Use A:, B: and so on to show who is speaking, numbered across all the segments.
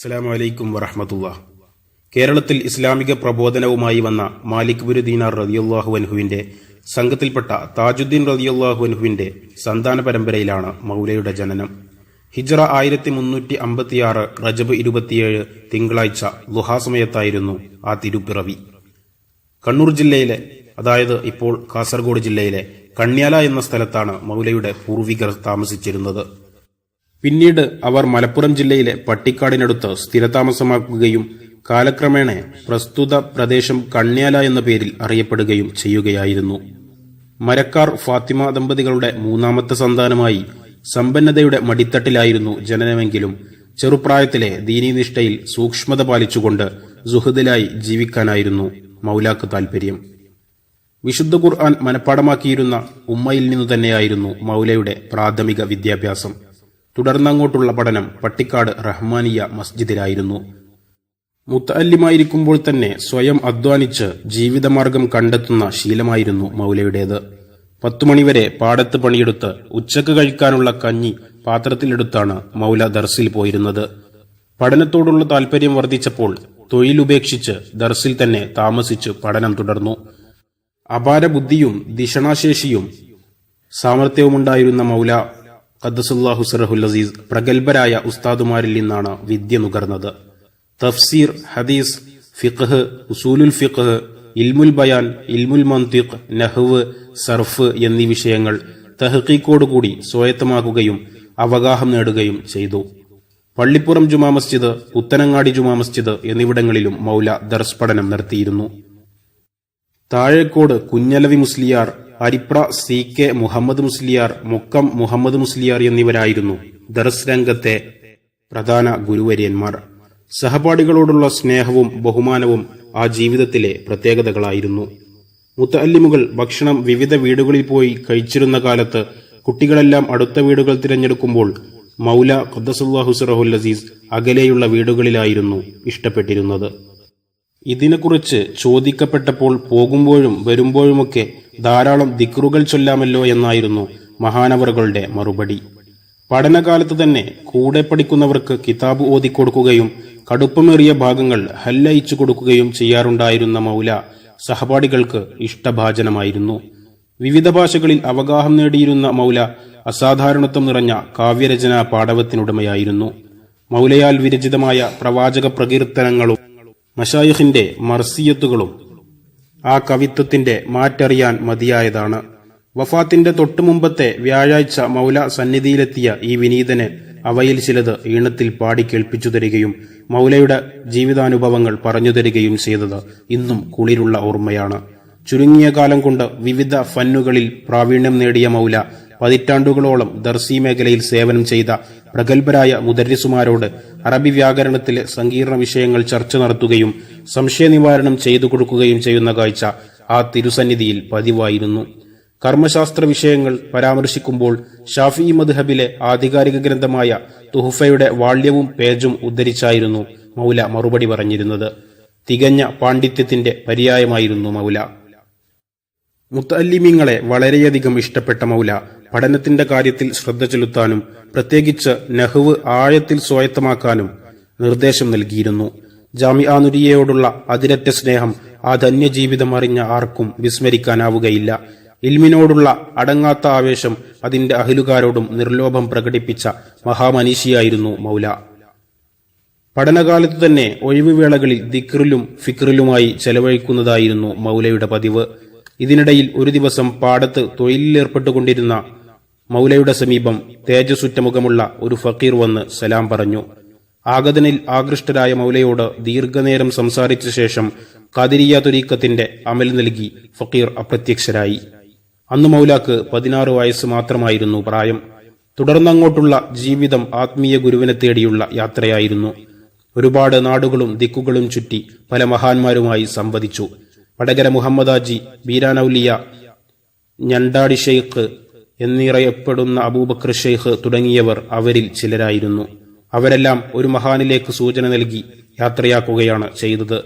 A: അസ്സലാമു അലൈക്കും വറഹമത്തുള്ള. കേരളത്തിൽ ഇസ്ലാമിക പ്രബോധനവുമായി വന്ന മാലിക് ബുരുദീനാർ റതിയുല്ലാഹു അൻഹുവിന്റെ സംഘത്തിൽപ്പെട്ട താജുദ്ദീൻ റതിയുല്ലാഹു അൻഹുവിന്റെ സന്താന പരമ്പരയിലാണ് മൗലയുടെ ജനനം. ഹിജ്റ ആയിരത്തി മുന്നൂറ്റി അമ്പത്തിയാറ് റജബ് ഇരുപത്തിയേഴ് തിങ്കളാഴ്ച ലുഹാസമയത്തായിരുന്നു ആ തിരുപ്പിറവി. കണ്ണൂർ ജില്ലയിലെ അതായത് ഇപ്പോൾ കാസർഗോഡ് ജില്ലയിലെ കണ്യാല എന്ന സ്ഥലത്താണ് മൗലയുടെ പൂർവികർ താമസിച്ചിരുന്നത്. പിന്നീട് അവർ മലപ്പുറം ജില്ലയിലെ പട്ടിക്കാടിനടുത്ത് സ്ഥിരതാമസമാക്കുകയും കാലക്രമേണ പ്രസ്തുത പ്രദേശം കണ്യാല എന്ന പേരിൽ അറിയപ്പെടുകയും ചെയ്യുകയായിരുന്നു. മരക്കാർ ഫാത്തിമ ദമ്പതികളുടെ മൂന്നാമത്തെ സന്താനമായി സമ്പന്നതയുടെ മടിത്തട്ടിലായിരുന്നു ജനനമെങ്കിലും ചെറുപ്രായത്തിലെ ദീനീനിഷ്ഠയിൽ സൂക്ഷ്മത പാലിച്ചുകൊണ്ട് സുഹൃദിലായി ജീവിക്കാനായിരുന്നു മൗലാക്ക് താൽപര്യം. വിശുദ്ധ ഖുർആൻ മനഃപ്പാടമാക്കിയിരുന്ന ഉമ്മയിൽ നിന്നു തന്നെയായിരുന്നു മൗലയുടെ പ്രാഥമിക വിദ്യാഭ്യാസം. തുടർന്നങ്ങോട്ടുള്ള പഠനം പട്ടിക്കാട് റഹ്മാനിയ മസ്ജിദിലായിരുന്നു. മുത്തല്ലിമായിരിക്കുമ്പോൾ തന്നെ സ്വയം അധ്വാനിച്ച് ജീവിതമാർഗം കണ്ടെത്തുന്ന ശീലമായിരുന്നു മൗലയുടേത്. പത്തുമണിവരെ പാടത്ത് പണിയെടുത്ത് ഉച്ചയ്ക്ക് കഴിക്കാനുള്ള കഞ്ഞി പാത്രത്തിലെടുത്താണ് മൗല ദർസിൽ പോയിരുന്നത്. പഠനത്തോടുള്ള താൽപര്യം വർദ്ധിച്ചപ്പോൾ തൊഴിലുപേക്ഷിച്ച് ദർസിൽ തന്നെ താമസിച്ച് പഠനം തുടർന്നു. അപാര ബുദ്ധിയും ദിഷണാശേഷിയും സാമർഥ്യവുമുണ്ടായിരുന്ന മൗല ഖദ്ദസുല്ലാഹു സറഹുൽ അസീസ് പ്രഗത്ഭരായ ഉസ്താദുമാരിൽ നിന്നാണ് വിദ്യ നുകർന്നത്. തഫ്സീർ ഹദീസ് ഫിഖ് ഉസൂലുൽ ഫിഖ് ഇൽമുൽ ബയാൻ ഇൽമുൽ മന്തിഖ് നഹ്വ് സർഫ് എന്നീ വിഷയങ്ങൾ തഹക്കീക്കോടുകൂടി സ്വായത്തമാക്കുകയും അവഗാഹം നേടുകയും ചെയ്തു. പള്ളിപ്പുറം ജുമാ മസ്ജിദ് പുത്തനങ്ങാടി ജുമാ മസ്ജിദ് എന്നിവിടങ്ങളിലും മൗല ദർസ് പഠനം നടത്തിയിരുന്നു. താഴേക്കോട് കുഞ്ഞലവി മുസ്ലിയാർ അരിപ്ര സി കെ മുഹമ്മദ് മുസ്ലിയാർ മുക്കം മുഹമ്മദ് മുസ്ലിയാർ എന്നിവരായിരുന്നു ദർസ് രംഗത്തെ പ്രധാന ഗുരുവര്യന്മാർ. സഹപാഠികളോടുള്ള സ്നേഹവും ബഹുമാനവും ആ ജീവിതത്തിലെ പ്രത്യേകതകളായിരുന്നു. മുത്തല്ലിമുകൾ ഭക്ഷണം വിവിധ വീടുകളിൽ പോയി കഴിച്ചിരുന്ന കാലത്ത് കുട്ടികളെല്ലാം അടുത്ത വീടുകൾ തിരഞ്ഞെടുക്കുമ്പോൾ മൗല ഖദ്ദസുല്ലാഹു സിറഹുൽ അസീസ് അകലെയുള്ള വീടുകളിലായിരുന്നു ഇഷ്ടപ്പെട്ടിരുന്നത്. ഇതിനെക്കുറിച്ച് ചോദിക്കപ്പെട്ടപ്പോൾ പോകുമ്പോഴും വരുമ്പോഴുമൊക്കെ ധാരാളം ദിക്റുകൾ ചൊല്ലാമല്ലോ എന്നായിരുന്നു മഹാനവറുകളുടെ മറുപടി. പഠനകാലത്ത് തന്നെ കൂടെ പഠിക്കുന്നവർക്ക് കിതാബ് ഓതിക്കൊടുക്കുകയും കടുപ്പമേറിയ ഭാഗങ്ങൾ ഹല്ലയിച്ചു കൊടുക്കുകയും ചെയ്യാറുണ്ടായിരുന്ന മൗല സഹപാഠികൾക്ക് ഇഷ്ടഭാജനമായിരുന്നു. വിവിധ ഭാഷകളിൽ അവഗാഹം നേടിയിരുന്ന മൗല അസാധാരണത്വം നിറഞ്ഞ കാവ്യരചനാ പാടവത്തിനുടമയായിരുന്നു മൗലയാൽ വിരചിതമായ പ്രവാചക പ്രകീർത്തനങ്ങളും മഷായിഖിന്റെ മർസിയത്തുകളും ആ കവിത്വത്തിന്റെ മാറ്ററിയാൻ മതിയായതാണ്. വഫാത്തിന്റെ തൊട്ടുമുമ്പത്തെ വ്യാഴാഴ്ച മൗല സന്നിധിയിലെത്തിയ ഈ വിനീതന് അവയിൽ ചിലത് ഈണത്തിൽ പാടി കേൾപ്പിച്ചു തരികയും മൗലയുടെ ജീവിതാനുഭവങ്ങൾ പറഞ്ഞു തരികയും ചെയ്തത് ഇന്നും കുളിരുള്ള ഓർമ്മയാണ്. ചുരുങ്ങിയ കാലം കൊണ്ട് വിവിധ ഫന്നുകളിൽ പ്രാവീണ്യം നേടിയ മൗല പതിറ്റാണ്ടുകളോളം ദർസി മേഖലയിൽ സേവനം ചെയ്ത പ്രഗത്ഭരായ മുദരിസുമാരോട് അറബി വ്യാകരണത്തിലെ സങ്കീർണ വിഷയങ്ങൾ ചർച്ച നടത്തുകയും സംശയ നിവാരണം ചെയ്തു കൊടുക്കുകയും ചെയ്യുന്ന കാഴ്ച ആ തിരുസന്നിധിയിൽ പതിവായിരുന്നു. കർമ്മശാസ്ത്ര വിഷയങ്ങൾ പരാമർശിക്കുമ്പോൾ ഷാഫി മദ്ഹബിലെ ആധികാരിക ഗ്രന്ഥമായ തുഹഫയുടെ വാള്യവും പേജും ഉദ്ധരിച്ചായിരുന്നു മൗല മറുപടി പറഞ്ഞിരുന്നത്. തികഞ്ഞ പാണ്ഡിത്യത്തിന്റെ പര്യായമായിരുന്നു മൗല. മുത്തല്ലിമീങ്ങളെ വളരെയധികം ഇഷ്ടപ്പെട്ട മൗല പഠനത്തിന്റെ കാര്യത്തിൽ ശ്രദ്ധ ചെലുത്താനും പ്രത്യേകിച്ച് നെഹ്വ് ആഴത്തിൽ സ്വായത്തമാക്കാനും നിർദ്ദേശം നൽകിയിരുന്നു. ജാമിയാനുരിയയോടുള്ള അതിരറ്റ സ്നേഹം ആ ധന്യജീവിതം അറിഞ്ഞ ആർക്കും വിസ്മരിക്കാനാവുകയില്ല. ഇൽമിനോടുള്ള അടങ്ങാത്ത ആവേശം അതിന്റെ അഹിലുകാരോടും നിർലോഭം പ്രകടിപ്പിച്ച മഹാമനീഷിയായിരുന്നു മൗല. പഠനകാലത്ത് തന്നെ ഒഴിവുവേളകളിൽ ദിക്റിലും ഫിക്റിലുമായി ചെലവഴിക്കുന്നതായിരുന്നു മൗലയുടെ പതിവ്. ഇതിനിടയിൽ ഒരു ദിവസം പാടത്ത് തൊഴിലിലേർപ്പെട്ടുകൊണ്ടിരുന്ന മൗലയുടെ സമീപം തേജസുറ്റ മുഖമുള്ള ഒരു ഫക്കീർ വന്ന് സലാം പറഞ്ഞു. ആഗതനിൽ ആകൃഷ്ടരായ മൗലയോട് ദീർഘനേരം സംസാരിച്ച ശേഷം കതിരിയ തുരീക്കത്തിന്റെ അമൽ നൽകി ഫക്കീർ അപ്രത്യക്ഷരായി. അന്ന് മൗലാക്ക് പതിനാറ് വയസ്സ് മാത്രമായിരുന്നു പ്രായം. തുടർന്നങ്ങോട്ടുള്ള ജീവിതം ആത്മീയ ഗുരുവിനെ തേടിയുള്ള യാത്രയായിരുന്നു. ഒരുപാട് നാടുകളും ദിക്കുകളും ചുറ്റി പല മഹാന്മാരുമായി സംവദിച്ചു. വടകര മുഹമ്മദാജി ബീരാനൌലിയ ഞണ്ടാടി ഷെയ്ഖ് എന്നറിയപ്പെടുന്ന അബൂബക്കർ ഷെയ്ഖ് തുടങ്ങിയവർ അവരിൽ ചിലരായിരുന്നു. അവരെല്ലാം ഒരു മഹാനിലേക്ക് സൂചന നൽകി യാത്രയാക്കുകയാണ് ചെയ്തത്.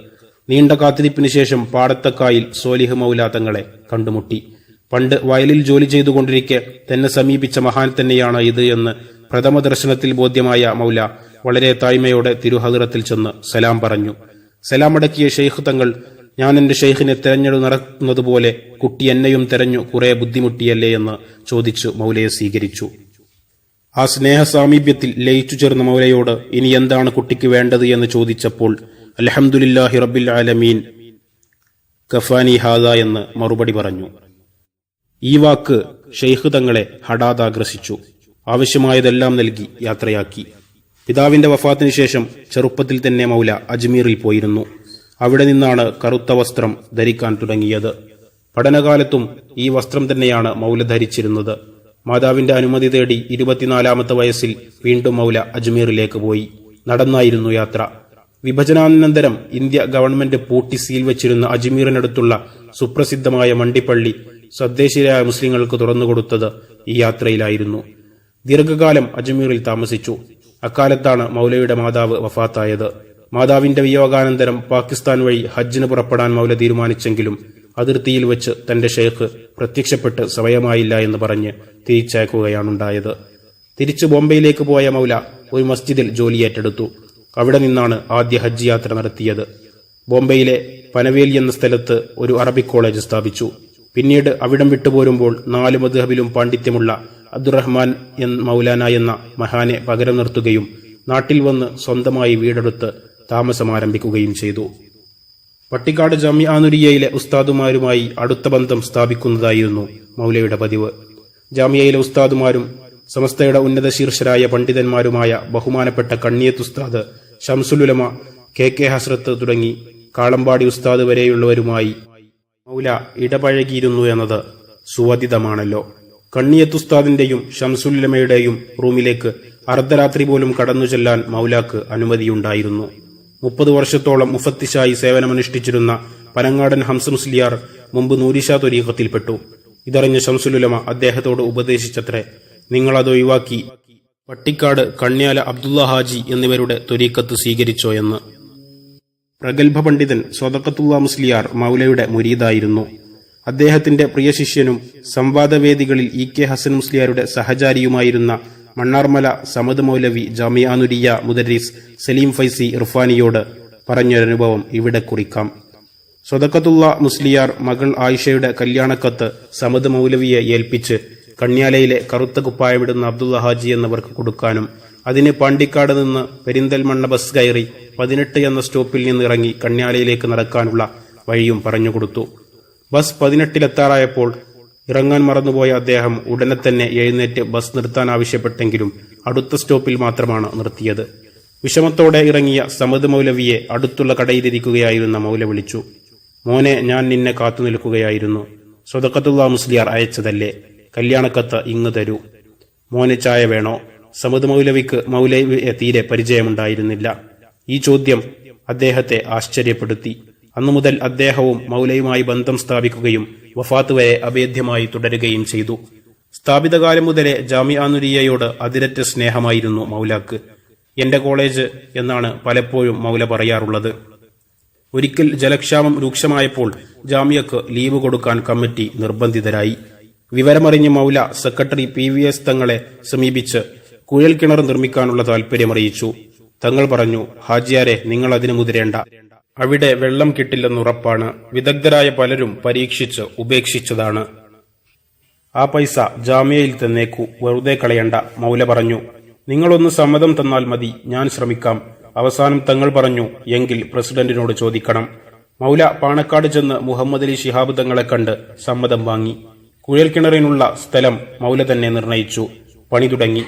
A: നീണ്ട കാത്തിരിപ്പിന് ശേഷം പാടത്തക്കായിൽ സോലിഹ് മൗല തങ്ങളെ കണ്ടുമുട്ടി. പണ്ട് വയലിൽ ജോലി ചെയ്തുകൊണ്ടിരിക്കെ തന്നെ സമീപിച്ച മഹാൻ തന്നെയാണ് ഇത് എന്ന് പ്രഥമ ദർശനത്തിൽ ബോധ്യമായ മൗല വളരെ താഴ്മയോടെ തിരുഹദറത്തിൽ ചെന്ന് സലാം പറഞ്ഞു. സലാം അടക്കിയ ഷെയ്ഖ് തങ്ങൾ ഞാൻ എന്റെ ഷെയ്ഖിനെ തെരഞ്ഞെടു നടക്കുന്നതുപോലെ കുട്ടി എന്നെയും തെരഞ്ഞു കുറെ ബുദ്ധിമുട്ടിയല്ലേ എന്ന് ചോദിച്ചു മൗലയെ സ്വീകരിച്ചു. ആ സ്നേഹ സാമീപ്യത്തിൽ ലയിച്ചു ചേർന്ന മൗലയോട് ഇനി എന്താണ് കുട്ടിക്ക് വേണ്ടത് എന്ന് ചോദിച്ചപ്പോൾ അലഹമുല്ലാഹി റബ്ബിൽ ആലമീൻ കഫാനി ഹാദ എന്ന് മറുപടി പറഞ്ഞു. ഈ വാക്ക് ഷെയ്ഖ് തങ്ങളെ ഹഠാതാഗ്രസിച്ചു ആവശ്യമായതെല്ലാം നൽകി യാത്രയാക്കി. പിതാവിന്റെ വഫാത്തിന് ശേഷം ചെറുപ്പത്തിൽ തന്നെ മൗല അജ്മീറിൽ പോയിരുന്നു. അവിടെ നിന്നാണ് കറുത്ത വസ്ത്രം ധരിക്കാൻ തുടങ്ങിയത്. പഠനകാലത്തും ഈ വസ്ത്രം തന്നെയാണ് മൗല ധരിച്ചിരുന്നത്. മാതാവിന്റെ അനുമതി തേടി ഇരുപത്തിനാലാമത്തെ വയസ്സിൽ വീണ്ടും മൗല അജ്മീറിലേക്ക് പോയി. നടന്നായിരുന്നു യാത്ര. വിഭജനാനന്തരം ഇന്ത്യ ഗവൺമെന്റ് പൂട്ടി സീൽ വെച്ചിരുന്ന അജ്മീറിനടുത്തുള്ള സുപ്രസിദ്ധമായ മണ്ടിപ്പള്ളി സ്വദേശീയരായ മുസ്ലിങ്ങൾക്ക് തുറന്നുകൊടുത്തത് ഈ യാത്രയിലായിരുന്നു. ദീർഘകാലം അജ്മീറിൽ താമസിച്ചു. അക്കാലത്താണ് മൗലയുടെ മാതാവ് വഫാത്തായത്. മാതാവിന്റെ വിയോഗാനന്തരം പാകിസ്ഥാൻ വഴി ഹജ്ജിന് പുറപ്പെടാൻ മൗല തീരുമാനിച്ചെങ്കിലും അതിർത്തിയിൽ വെച്ച് തന്റെ ഷെയ്ഖ് പ്രത്യക്ഷപ്പെട്ട് സമയമായില്ല എന്ന് പറഞ്ഞ് തിരിച്ചയക്കുകയാണുണ്ടായത്. തിരിച്ചു ബോംബെയിലേക്ക് പോയ മൗല ഒരു മസ്ജിദിൽ ജോലി ഏറ്റെടുത്തു അവിടെ നിന്നാണ് ആദ്യ ഹജ്ജ് യാത്ര നടത്തിയത്. ബോംബെയിലെ പനവേലി എന്ന സ്ഥലത്ത് ഒരു അറബിക് കോളേജ് സ്ഥാപിച്ചു. പിന്നീട് അവിടം വിട്ടുപോരുമ്പോൾ നാല് മധുഹബിലും പാണ്ഡിത്യമുള്ള അബ്ദുറഹ്മാൻ എൻ മൗലാന എന്ന മഹാനെ പകരം നിർത്തുകയും നാട്ടിൽ വന്ന് സ്വന്തമായി വീടെടുത്ത് താമസം ആരംഭിക്കുകയും ചെയ്തു. പട്ടിക്കാട് ജാമ്യാനുരിയയിലെ ഉസ്താദുമാരുമായി അടുത്ത ബന്ധം സ്ഥാപിക്കുന്നതായിരുന്നു മൗലയുടെ പതിവ്. ജാമ്യയിലെ ഉസ്താദുമാരും സമസ്തയുടെ ഉന്നത ശീർഷരായ പണ്ഡിതന്മാരുമായ ബഹുമാനപ്പെട്ട കണ്ണിയത്ത് ഉസ്താദ് ഷംസുലുലമ കെ കെ ഹസ്രത്ത് തുടങ്ങി കാളമ്പാടി ഉസ്താദ് വരെയുള്ളവരുമായി മൗല ഇടപഴകിയിരുന്നു എന്നത് സുവധിതമാണല്ലോ കണ്ണിയത്തുസ്താദിന്റെയും ഷംസുല്ലമയുടെയും റൂമിലേക്ക് അർദ്ധരാത്രി പോലും കടന്നു ചെല്ലാൻ മൗലാക്ക് അനുമതിയുണ്ടായിരുന്നു. മുപ്പത് വർഷത്തോളം മുഫത്തിഷായി സേവനമനുഷ്ഠിച്ചിരുന്ന പനങ്ങാടൻ ഹംസ മുസ്ലിയാർ മുമ്പ് നൂരിഷ തൊരീഖത്തിൽപ്പെട്ടു ഇതറിഞ്ഞ ഷംസുലുലമ അദ്ദേഹത്തോട് ഉപദേശിച്ചത്രേ നിങ്ങളത് ഒഴിവാക്കി പട്ടിക്കാട് കണ്യാല അബ്ദുള്ള ഹാജി എന്നിവരുടെ തൊരീക്കത്ത് സ്വീകരിച്ചോ എന്ന്. പ്രഗത്ഭ പണ്ഡിതൻ സ്വതക്കത്തുള്ള മുസ്ലിയാർ മൗലയുടെ മുരീദായിരുന്നു. അദ്ദേഹത്തിന്റെ പ്രിയ ശിഷ്യനും സംവാദവേദികളിൽ ഇ കെ ഹസൻ മുസ്ലിയാരുടെ സഹചാരിയുമായിരുന്ന മണ്ണാർമല സമദ് മൗലവി ജാമിയാനുരിയ മുദരീസ് സലീം ഫൈസി ഇർഫാനിയോട് പറഞ്ഞൊരനുഭവം ഇവിടെ കുറിക്കാം. സ്വതക്കത്തുള്ള മുസ്ലിയാർ മകൾ ആയിഷയുടെ കല്യാണക്കത്ത് സമദ് മൗലവിയെ ഏൽപ്പിച്ച് കണ്യാലയിലെ കറുത്ത കുപ്പായമിടുന്ന അബ്ദുള്ള ഹാജി എന്നിവർക്ക് കൊടുക്കാനും അതിന് പാണ്ടിക്കാട് നിന്ന് പെരിന്തൽമണ്ണ ബസ് കയറി പതിനെട്ട് എന്ന സ്റ്റോപ്പിൽ നിന്ന് ഇറങ്ങി കണ്യാലയിലേക്ക് നടക്കാനുള്ള വഴിയും പറഞ്ഞുകൊടുത്തു ബസ് പതിനെട്ടിലെത്താറായപ്പോൾ ഇറങ്ങാൻ മറന്നുപോയ അദ്ദേഹം ഉടനെ തന്നെ എഴുന്നേറ്റ് ബസ് നിർത്താൻ ആവശ്യപ്പെട്ടെങ്കിലും അടുത്ത സ്റ്റോപ്പിൽ മാത്രമാണ് നിർത്തിയത്. വിഷമത്തോടെ ഇറങ്ങിയ സമദ് മൗലവിയെ അടുത്തുള്ള കടയിലിരിക്കുകയായിരുന്ന മൗല വിളിച്ചു. മോനെ ഞാൻ നിന്നെ കാത്തു നിൽക്കുകയായിരുന്നു. സ്വതക്കത്തുള്ള മുസ്ലിയാർ അയച്ചതല്ലേ? കല്യാണക്കത്ത് ഇങ്ങ് തരൂ. മോനെ ചായ വേണോ സമദ് മൗലവിക്ക് മൗലവിയെ തീരെ പരിചയമുണ്ടായിരുന്നില്ല. ഈ ചോദ്യം അദ്ദേഹത്തെ ആശ്ചര്യപ്പെടുത്തി. അന്നു മുതൽ അദ്ദേഹവും മൗലയുമായി ബന്ധം സ്ഥാപിക്കുകയും വഫാത്ത് വരെ അഭേദ്യമായി തുടരുകയും ചെയ്തു. സ്ഥാപിതകാലം മുതലേ ജാമിയാനുരിയയോട് അതിരറ്റ സ്നേഹമായിരുന്നു മൗലാക്ക്. എന്റെ കോളേജ് എന്നാണ് പലപ്പോഴും മൗല പറയാറുള്ളത്. ഒരിക്കൽ ജലക്ഷാമം രൂക്ഷമായപ്പോൾ ജാമ്യക്ക് ലീവ് കൊടുക്കാൻ കമ്മിറ്റി നിർബന്ധിതരായി. വിവരമറിഞ്ഞ മൗല സെക്രട്ടറി പി വി എസ് തങ്ങളെ സമീപിച്ച് കുഴൽ കിണർ നിർമ്മിക്കാനുള്ള താൽപര്യമറിയിച്ചു. തങ്ങൾ പറഞ്ഞു ഹാജിയാരെ നിങ്ങൾ അതിനു മുതിരേണ്ട. അവിടെ വെള്ളം കിട്ടില്ലെന്നുറപ്പാണ് വിദഗ്ധരായ പലരും പരീക്ഷിച്ച് ഉപേക്ഷിച്ചതാണ്. ആ പൈസ ജാമ്യയിൽ തന്നേക്കു. വെറുതെ കളയണ്ട മൗല പറഞ്ഞു. നിങ്ങളൊന്ന് സമ്മതം തന്നാൽ മതി ഞാൻ ശ്രമിക്കാം. അവസാനം തങ്ങൾ പറഞ്ഞു എങ്കിൽ പ്രസിഡന്റിനോട് ചോദിക്കണം. മൗല പാണക്കാട് ചെന്ന് മുഹമ്മദ് അലി ശിഹാബ് തങ്ങളെ കണ്ട് സമ്മതം വാങ്ങി. കുഴൽക്കിണറിനുള്ള സ്ഥലം മൗല തന്നെ നിർണയിച്ചു. പണി തുടങ്ങി.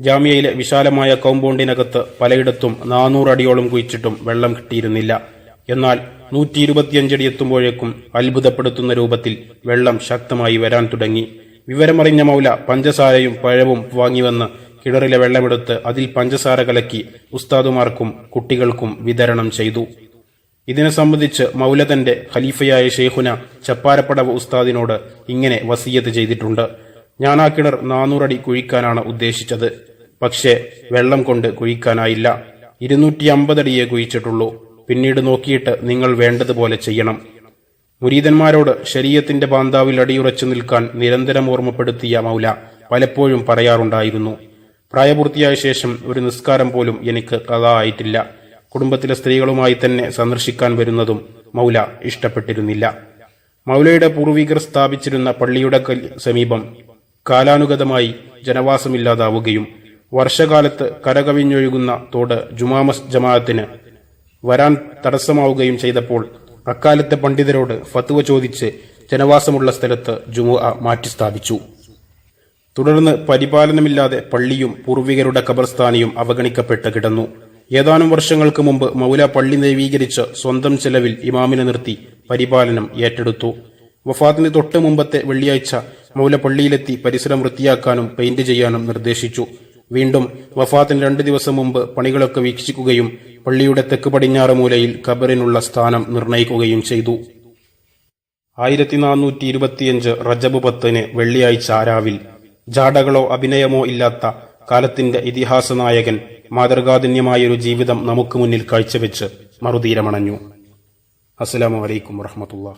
A: ജാമ്യയിലെ വിശാലമായ കോമ്പൗണ്ടിനകത്ത് പലയിടത്തും നാനൂറടിയോളം കുഴിച്ചിട്ടും വെള്ളം കിട്ടിയിരുന്നില്ല. എന്നാൽ നൂറ്റി ഇരുപത്തിയഞ്ചടി എത്തുമ്പോഴേക്കും അത്ഭുതപ്പെടുത്തുന്ന രൂപത്തിൽ വെള്ളം ശക്തമായി വരാൻ തുടങ്ങി. വിവരമറിഞ്ഞ മൗല പഞ്ചസാരയും പഴവും വാങ്ങിവന്ന് കിണറിലെ വെള്ളമെടുത്ത് അതിൽ പഞ്ചസാര കലക്കി ഉസ്താദുമാർക്കും കുട്ടികൾക്കും വിതരണം ചെയ്തു. ഇതിനെ സംബന്ധിച്ച് മൗല തന്റെ ഖലീഫയായ ഷെയ്ഖുന ചപ്പാരപ്പടവ് ഉസ്താദിനോട് ഇങ്ങനെ വസീയത്ത് ചെയ്തിട്ടുണ്ട്. ഞാൻ ആ കിണർ നാനൂറടി കുഴിക്കാനാണ് ഉദ്ദേശിച്ചത്. പക്ഷേ വെള്ളം കൊണ്ട് കുഴിക്കാനായില്ല. ഇരുന്നൂറ്റി അമ്പതടിയെ കുഴിച്ചിട്ടുള്ളൂ. പിന്നീട് നോക്കിയിട്ട് നിങ്ങൾ വേണ്ടതുപോലെ ചെയ്യണം. മുരീതന്മാരോട് ശരീരത്തിന്റെ ബാന്താവിൽ അടിയുറച്ചു നിൽക്കാൻ നിരന്തരം ഓർമ്മപ്പെടുത്തിയ മൗല പലപ്പോഴും പറയാറുണ്ടായിരുന്നു. പ്രായപൂർത്തിയായ ശേഷം ഒരു നിസ്കാരം പോലും എനിക്ക് കഥ ആയിട്ടില്ല. കുടുംബത്തിലെ സ്ത്രീകളുമായി തന്നെ സന്ദർശിക്കാൻ വരുന്നതും മൗല ഇഷ്ടപ്പെട്ടിരുന്നില്ല. മൗലയുടെ പൂർവികർ സ്ഥാപിച്ചിരുന്ന പള്ളിയുടെ സമീപം കാലാനുഗതമായി ജനവാസമില്ലാതാവുകയും വർഷകാലത്ത് കരകവിഞ്ഞൊഴുകുന്ന തോട് ജുമാമസ് ജമാഅത്തിന് വരാൻ തടസ്സമാവുകയും ചെയ്തപ്പോൾ അക്കാലത്തെ പണ്ഡിതരോട് ഫത്വ ചോദിച്ച് ജനവാസമുള്ള സ്ഥലത്ത് ജുമുഅ മാറ്റി സ്ഥാപിച്ചു. തുടർന്ന് പരിപാലനമില്ലാതെ പള്ളിയും പൂർവികരുടെ കബർസ്ഥാനിയും അവഗണിക്കപ്പെട്ട് കിടന്നു. ഏതാനും വർഷങ്ങൾക്ക് മുമ്പ് മൗല പള്ളി നവീകരിച്ച് സ്വന്തം ചെലവിൽ ഇമാമിനെ നിർത്തി പരിപാലനം ഏറ്റെടുത്തു. വഫാത്തിന് തൊട്ട് മുമ്പത്തെ വെള്ളിയാഴ്ച മൗല പള്ളിയിലെത്തി പരിസരം വൃത്തിയാക്കാനും പെയിന്റ് ചെയ്യാനും നിർദ്ദേശിച്ചു. വീണ്ടും വഫാത്തിന് രണ്ടു ദിവസം മുമ്പ് പണികളൊക്കെ വീക്ഷിക്കുകയും പള്ളിയുടെ തെക്ക് പടിഞ്ഞാറ് മൂലയിൽ ഖബറിനുള്ള സ്ഥാനം നിർണയിക്കുകയും ചെയ്തു. ആയിരത്തി നാനൂറ്റി ഇരുപത്തിയഞ്ച് റജബ് പത്തിന് വെള്ളിയാഴ്ച രാവിൽ ജാടകളോ അഭിനയമോ ഇല്ലാത്ത കാലത്തിന്റെ ഇതിഹാസ നായകൻ മാതൃകാധന്യമായൊരു ജീവിതം നമുക്ക് മുന്നിൽ കാഴ്ചവെച്ച് മറുതീരമണഞ്ഞു. അസ്സലാമലൈക്കും വറഹമത്തുള്ള